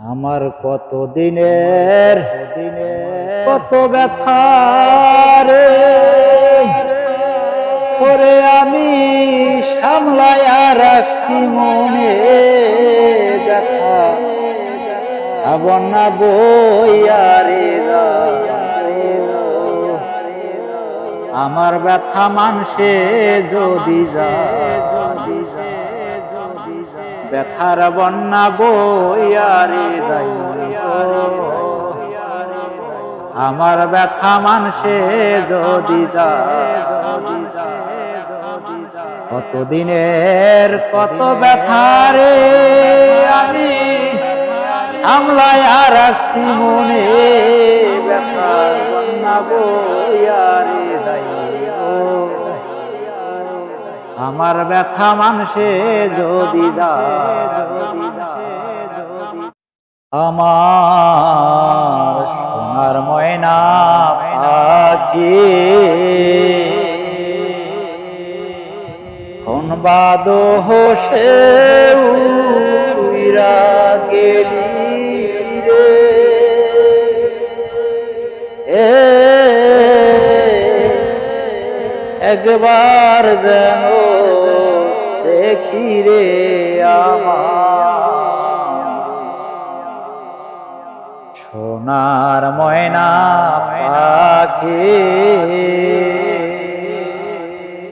আমার কত দিনের, কত ব্যথা রে। করে আমি সামলায়া রাখছি মনে ব্যথা। আবার না বইয়া রে আমার ব্যথা মানসে যদি যা ব্যথার বন্যা বইয়ারে যাই আমার ব্যথা মানসে যদি যা কত ব্যথা রে আমি সামলায়া রাখছি মনে। ব্যথার বন্যা বইয়ারে যাই আমার ব্যথা মানুষে যদি আমার সোনার ময়না পাখি। কোন বাদ হোসে উইরা গেলি। একবার যেন দেখি রে আমার। সোনার ময়না পাখি